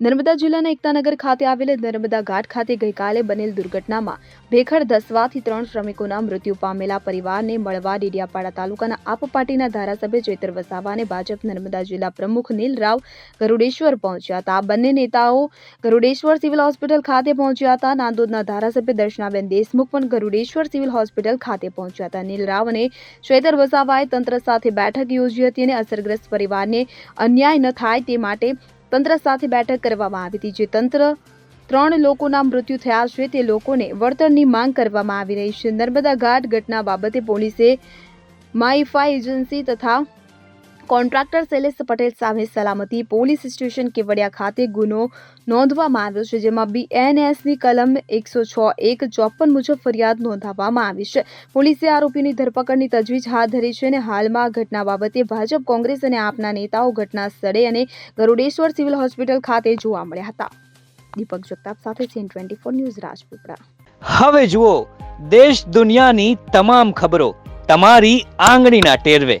નર્મદા જિલ્લાના એકતાનગર ખાતે આવેલ નર્મદા ઘાટ ખાતે ગઈકાલે બનેલ દુર્ઘટનામાં ભેખડ ધસવાથી ત્રણ શ્રમિકોના મૃત્યુ પામેલા પરિવારને મળવા ડેડિયાપાડા તાલુકાના આપ પાર્ટીના ધારાસભ્ય ચેતર વસાવાને ભાજપ નર્મદા જિલ્લા પ્રમુખ નીલ રાવ ગરુડેશ્વર પહોંચ્યા હતા. બંને નેતાઓ ગરુડેશ્વર સિવિલ હોસ્પિટલ ખાતે પહોંચ્યા હતા. નાંદોદના ધારાસભ્ય દર્શનાબેન દેશમુખ પણ ગરુડેશ્વર સિવિલ હોસ્પિટલ ખાતે પહોંચ્યા હતા. નીલરાવ અને ચેતર વસાવાએ તંત્ર સાથે બેઠક યોજી હતી અને અસરગ્રસ્ત પરિવારને અન્યાય ન થાય તે માટે તંત્ર સાથે બેઠક કરવામાં આવી હતી, જે તંત્ર ત્રણ લોકોના મૃત્યુ થયા છે. તે લોકોને વળતરની માંગ કરવામાં આવી રહી છે. નર્મદા ઘાટ ઘટના બાબતે પોલીસે માઇફાઈ એજન્સી તથા કોન્ટ્રાક્ટર શૈલેષ પટેલ સામે સલામતી પોલીસ સ્ટેશન કેવડિયા ખાતે ગુનો નોંધવામાં આવ્યો છે, જેમાં બીએનએસની કલમ એકસો છ એક ચોપન મુજબ ફરિયાદ નોંધાવવામાં આવી છે. પોલીસે આરોપીની ધરપકડની તજવીજ હાથ ધરી છે અને હાલમાં ઘટના બાબતે ભાજપ, કોંગ્રેસ અને આપના નેતાઓ ઘટના સ્થળે અને ગરુડેશ્વર સિવિલ હોસ્પિટલ ખાતે જોવા મળ્યા હતા. દીપક જગતાપ સાથે CN twenty four news Rajpipla. હવે જુઓ, દેશ દુનિયાની તમામ ખબરો તમારી આંગળીના ટેરવે.